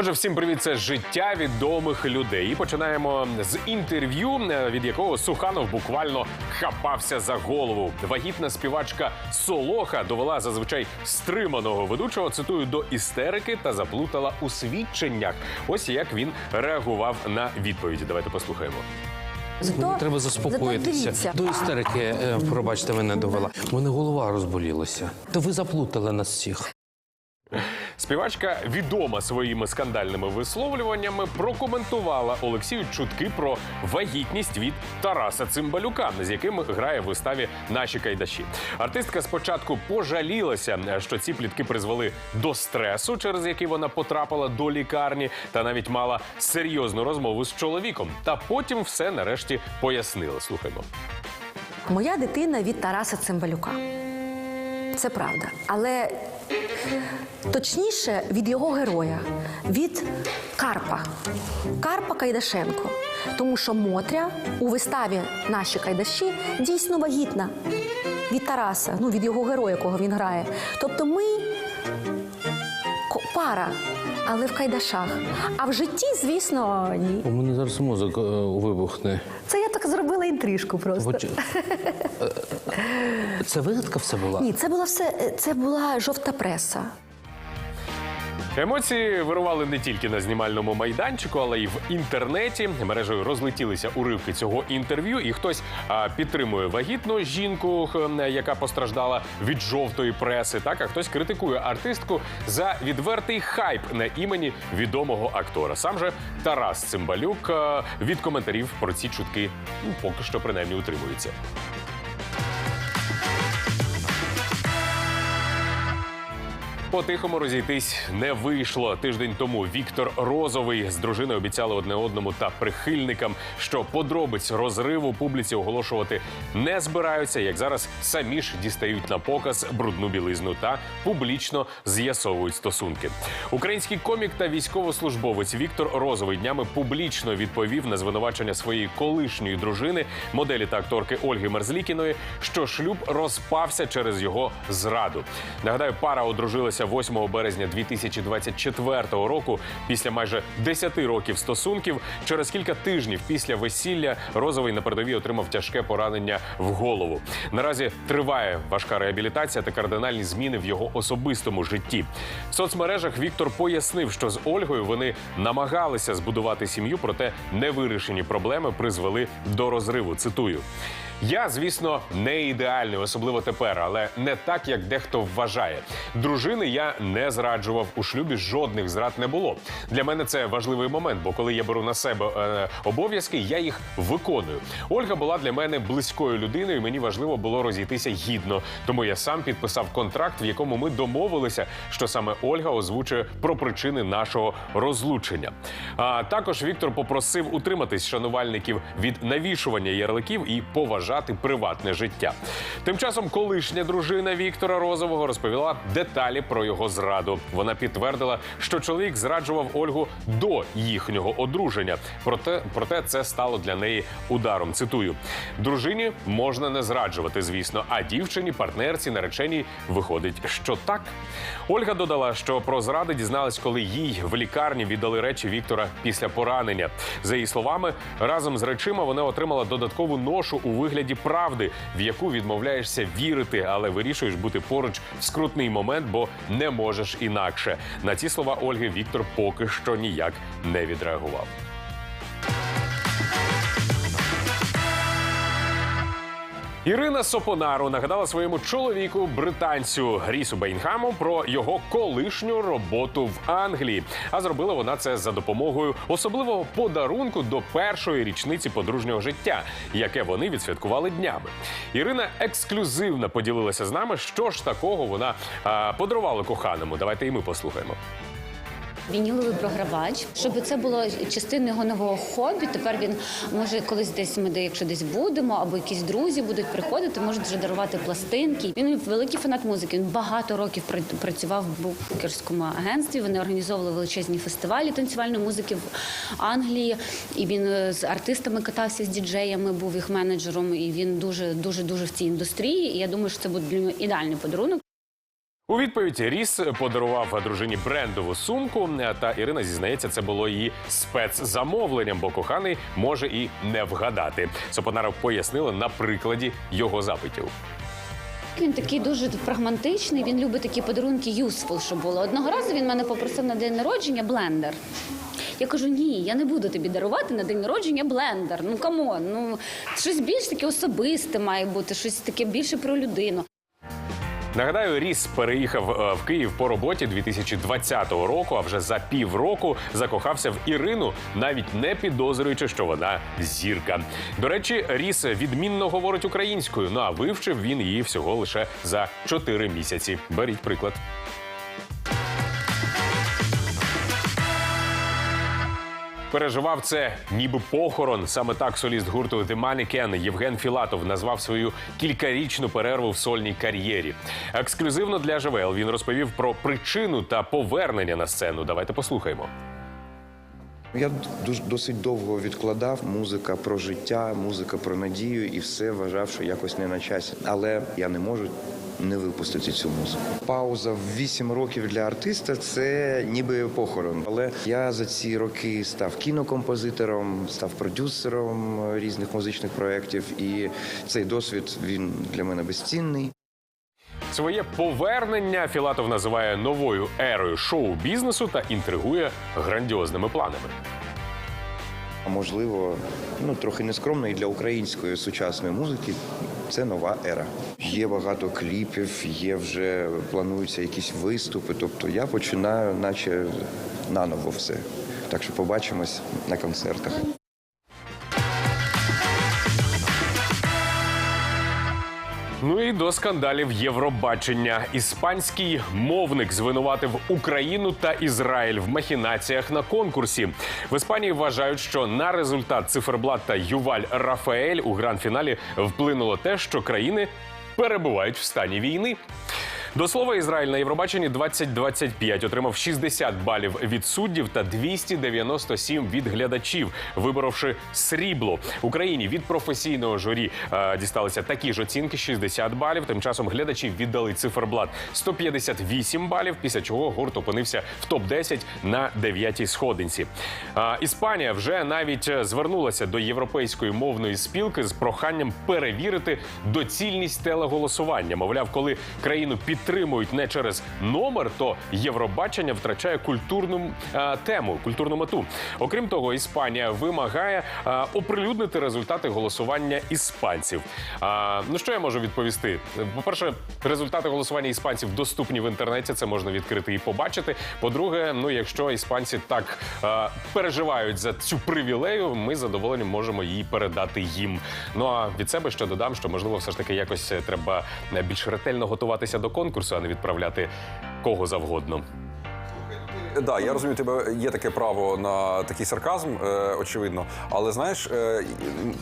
Отже, всім привіт, це життя відомих людей. І починаємо з інтерв'ю, е, від якого Суханов буквально хапався за голову. Вагітна співачка Солоха довела зазвичай стриманого ведучого, цитую, до істерики та заплутала у свідченнях. Ось як він реагував на відповіді. Давайте послухаємо. Зато, Треба заспокоїтися. До істерики, е, пробачте, мене довела. У мене голова розболілася. То ви заплутали нас всіх. Співачка, відома своїми скандальними висловлюваннями, прокоментувала Олексію чутки про вагітність від Тараса Цимбалюка, з яким грає в виставі Наші кайдаші. Артистка спочатку пожалілася, що ці плітки призвели до стресу, через який вона потрапила до лікарні, та навіть мала серйозну розмову з чоловіком. Та потім все нарешті пояснила. Слухаймо. Моя дитина від Тараса Цимбалюка. Це правда. Але точніше від його героя, від Карпа. Карпа Кайдашенко. Тому що Мотря у виставі Наші Кайдаші дійсно вагітна від Тараса, ну від його героя, якого він грає. Тобто ми пара, але в кайдашах. А в житті, звісно, ні. У мене зараз мозок е, вибухне. Це я так зробила інтрижку просто. Хоч- Е, е, Це вигадка все була? Ні, це була все, це була жовта преса. Емоції вирували не тільки на знімальному майданчику, але й в інтернеті. Мережею розлетілися уривки цього інтерв'ю, і хтось а, підтримує вагітну жінку, яка постраждала від жовтої преси. Так, а хтось критикує артистку за відвертий хайп на імені відомого актора. Сам же Тарас Цимбалюк а, від коментарів про ці чутки ну, поки що принаймні утримується. По-тихому розійтись не вийшло. Тиждень тому Віктор Розовий з дружиною обіцяли одне одному та прихильникам, що подробиць розриву публіці оголошувати не збираються. Як зараз самі ж дістають на показ брудну білизну та публічно з'ясовують стосунки. Український комік та військовослужбовець Віктор Розовий днями публічно відповів на звинувачення своєї колишньої дружини, моделі та акторки Ольги Мерзлікіної, що шлюб розпався через його зраду. Нагадаю, пара одружилася 8 березня 2024 року. Після майже 10 років стосунків. Через кілька тижнів після весілля Розовий на передовій отримав тяжке поранення в голову. Наразі триває важка реабілітація та кардинальні зміни в його особистому житті. В соцмережах Віктор пояснив, що з Ольгою вони намагалися збудувати сім'ю, проте невирішені проблеми призвели до розриву. Цитую. Я, звісно, не ідеальний, особливо тепер, але не так, як дехто вважає. Дружини я не зраджував у шлюбі. Жодних зрад не було. Для мене це важливий момент, бо коли я беру на себе е, обов'язки, я їх виконую. Ольга була для мене близькою людиною. і Мені важливо було розійтися гідно. Тому я сам підписав контракт, в якому ми домовилися, що саме Ольга озвучує про причини нашого розлучення. А також Віктор попросив утриматись шанувальників від навішування ярликів і поважати приватне життя. Тим часом колишня дружина Віктора Розового розповіла деталі про його зраду. Вона підтвердила, що чоловік зраджував Ольгу до їхнього одруження. Проте, проте це стало для неї ударом. Цитую: дружині можна не зраджувати, звісно, а дівчині, партнерці, нареченій виходить, що так. Ольга додала, що про зради дізналась, коли їй в лікарні віддали речі Віктора після поранення. За її словами, разом з речима вона отримала додаткову ношу у вигляді правди, в яку відмовляєшся вірити, але вирішуєш бути поруч в скрутний момент, бо не можеш інакше. На ці слова Ольги Віктор поки що ніяк не відреагував. Ірина Сопонару нагадала своєму чоловіку британцю Рісу Бейнхаму про його колишню роботу в Англії. А зробила вона це за допомогою особливого подарунку до першої річниці подружнього життя, яке вони відсвяткували днями. Ірина ексклюзивно поділилася з нами, що ж такого вона а, подарувала коханому. Давайте і ми послухаємо. Вініловий програвач, щоб це було частиною його нового хобі. Тепер він може колись десь ми, де, якщо десь будемо, або якісь друзі будуть приходити, можуть вже дарувати пластинки. Він великий фанат музики. Він багато років працював в букерському агентстві. Вони організовували величезні фестивалі танцювальної музики в Англії. І він е, з артистами катався з діджеями, був їх менеджером. І він дуже дуже дуже в цій індустрії. І я думаю, що це буде для нього ідеальний подарунок. У відповідь Ріс подарував дружині брендову сумку. Та Ірина зізнається, це було її спецзамовленням, бо коханий може і не вгадати. Сопонаров пояснила на прикладі його запитів. Він такий дуже прагматичний. Він любить такі подарунки useful, щоб було. Одного разу він мене попросив на день народження блендер. Я кажу: ні, я не буду тобі дарувати на день народження блендер. Ну камон, ну щось більш таке особисте має бути, щось таке більше про людину. Нагадаю, Ріс переїхав е, в Київ по роботі 2020 року. А вже за півроку закохався в Ірину, навіть не підозрюючи, що вона зірка. До речі, Ріс відмінно говорить українською. Ну а вивчив він її всього лише за 4 місяці. Беріть приклад. Переживав це ніби похорон. Саме так соліст гурту The Mannequin Євген Філатов назвав свою кількарічну перерву в сольній кар'єрі. Ексклюзивно для ЖВЛ він розповів про причину та повернення на сцену. Давайте послухаємо. Я досить довго відкладав музика про життя, музика про надію, і все вважав, що якось не на часі. Але я не можу не випустити цю музику. Пауза в 8 років для артиста це ніби похорон. Але я за ці роки став кінокомпозитором, став продюсером різних музичних проєктів, і цей досвід він для мене безцінний. Своє повернення Філатов називає новою ерою шоу-бізнесу та інтригує грандіозними планами. Можливо, ну трохи нескромно і для української сучасної музики. Це нова ера. Є багато кліпів, є вже плануються якісь виступи. Тобто я починаю, наче наново все. Так що побачимось на концертах. Ну і до скандалів Євробачення. Іспанський мовник звинуватив Україну та Ізраїль в махінаціях на конкурсі. В Іспанії вважають, що на результат циферблат та Юваль Рафаель у гранд-фіналі вплинуло те, що країни перебувають в стані війни. До слова, Ізраїль на Євробаченні 2025 отримав 60 балів від суддів та 297 від глядачів, виборовши срібло. Україні від професійного журі е, дісталися такі ж оцінки 60 балів. Тим часом глядачі віддали циферблат 158 балів. Після чого гурт опинився в топ 10 на дев'ятій сходинці. Е, Іспанія вже навіть е, звернулася до європейської мовної спілки з проханням перевірити доцільність телеголосування. Мовляв, коли країну підтримують не через номер, то Євробачення втрачає культурну е, тему, культурну мету. Окрім того, Іспанія вимагає е, оприлюднити результати голосування іспанців. А, ну що я можу відповісти? По-перше, результати голосування іспанців доступні в інтернеті. Це можна відкрити і побачити. По-друге, ну якщо іспанці так е, переживають за цю привілею, ми з задоволенням можемо її передати їм. Ну а від себе ще додам, що можливо, все ж таки якось е, треба е, більш ретельно готуватися до конкурсу, а не відправляти кого завгодно. Да, я розумію, тебе є таке право на такий сарказм, е, очевидно. Але знаєш, е,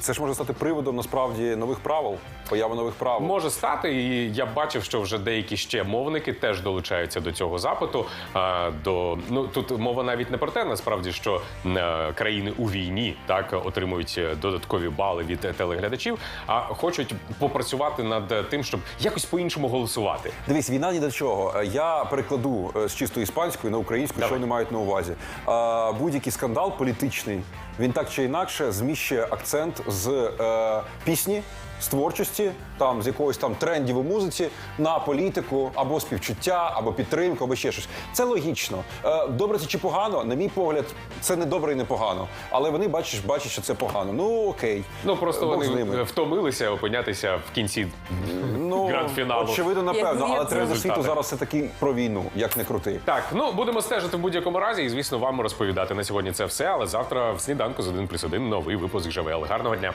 це ж може стати приводом насправді нових правил, появи нових правил. Може стати, і я бачив, що вже деякі ще мовники теж долучаються до цього запиту. А, до ну тут мова навіть не про те, насправді, що е, країни у війні так отримують е, додаткові бали від е, телеглядачів, а хочуть попрацювати над е, тим, щоб якось по-іншому голосувати. Дивись, війна ні до чого. Е, Я перекладу е, з чистої іспанської на українську, що Давай. вони мають на увазі. Е, Будь-який скандал політичний, він так чи інакше зміщує акцент з е, пісні. З творчості, там з якогось там трендів у музиці на політику або співчуття, або підтримку, або ще щось. Це логічно. Е, добре це чи погано? На мій погляд, це не добре і не погано. Але вони бачиш, бачать, що це погано. Ну окей. Ну просто Бог з ними. втомилися опинятися в кінці Ну, гранд-фіналу. очевидно, напевно, але треба світу зараз все таки про війну, як не крути. Так, ну будемо стежити в будь-якому разі, і звісно, вам розповідати на сьогодні це все. Але завтра в сніданку з 1 плюс 1 новий випуск ЖВЛ. Гарного дня.